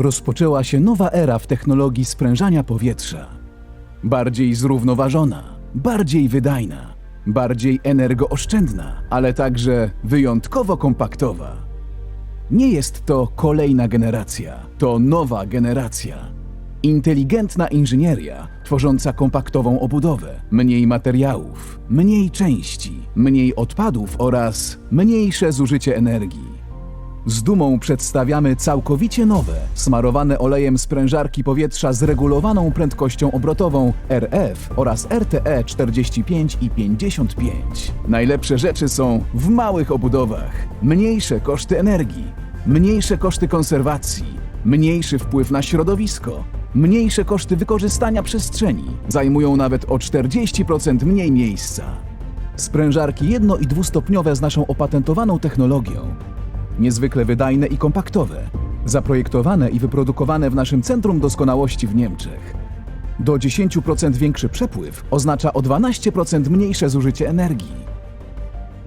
rozpoczęła się nowa era w technologii sprężania powietrza. Bardziej zrównoważona, bardziej wydajna, bardziej energooszczędna, ale także wyjątkowo kompaktowa. Nie jest to kolejna generacja, to nowa generacja. Inteligentna inżynieria, tworząca kompaktową obudowę, mniej materiałów, mniej części, mniej odpadów oraz mniejsze zużycie energii. Z dumą przedstawiamy całkowicie nowe, smarowane olejem sprężarki powietrza z regulowaną prędkością obrotową RF oraz E RTE 45 i 55. Najlepsze rzeczy są w małych obudowach. Mniejsze koszty energii, mniejsze koszty konserwacji, mniejszy wpływ na środowisko, mniejsze koszty wykorzystania przestrzeni. Zajmują nawet o 40% mniej miejsca. Sprężarki jedno- i dwustopniowe z naszą opatentowaną technologią niezwykle wydajne i kompaktowe, zaprojektowane i wyprodukowane w naszym Centrum Doskonałości w Niemczech. Do 10% większy przepływ oznacza o 12% mniejsze zużycie energii.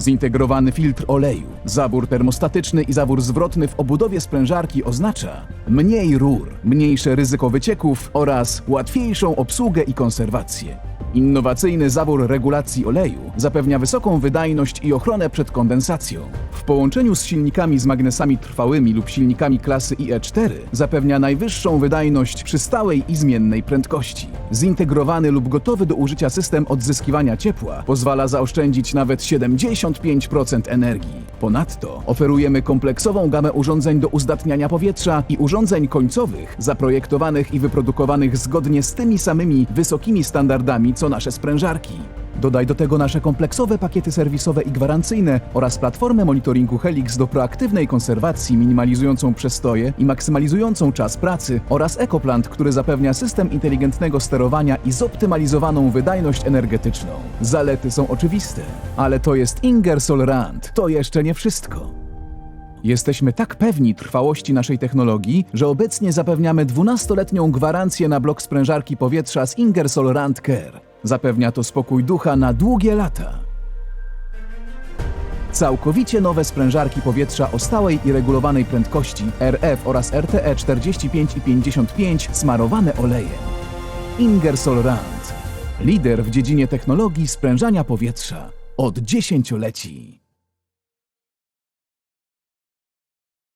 Zintegrowany filtr oleju, zawór termostatyczny i zawór zwrotny w obudowie sprężarki oznacza mniej rur, mniejsze ryzyko wycieków oraz łatwiejszą obsługę i konserwację. Innowacyjny zawór regulacji oleju zapewnia wysoką wydajność i ochronę przed kondensacją. W połączeniu z silnikami z magnesami trwałymi lub silnikami klasy IE4 zapewnia najwyższą wydajność przy stałej i zmiennej prędkości. Zintegrowany lub gotowy do użycia system odzyskiwania ciepła pozwala zaoszczędzić nawet 75% energii. Ponadto oferujemy kompleksową gamę urządzeń do uzdatniania powietrza i urządzeń końcowych zaprojektowanych i wyprodukowanych zgodnie z tymi samymi wysokimi standardami co nasze sprężarki. Dodaj do tego nasze kompleksowe pakiety serwisowe i gwarancyjne oraz platformę monitoringu Helix do proaktywnej konserwacji minimalizującą przestoje i maksymalizującą czas pracy oraz ekoplant, który zapewnia system inteligentnego sterowania i zoptymalizowaną wydajność energetyczną. Zalety są oczywiste, ale to jest Ingersoll Rand. To jeszcze nie wszystko. Jesteśmy tak pewni trwałości naszej technologii, że obecnie zapewniamy 12-letnią gwarancję na blok sprężarki powietrza z Ingersoll Rand Care. Zapewnia to spokój ducha na długie lata. Całkowicie nowe sprężarki powietrza o stałej i regulowanej prędkości RF oraz RTE 45 i 55 smarowane olejem. Ingersoll Rand. Lider w dziedzinie technologii sprężania powietrza od dziesięcioleci.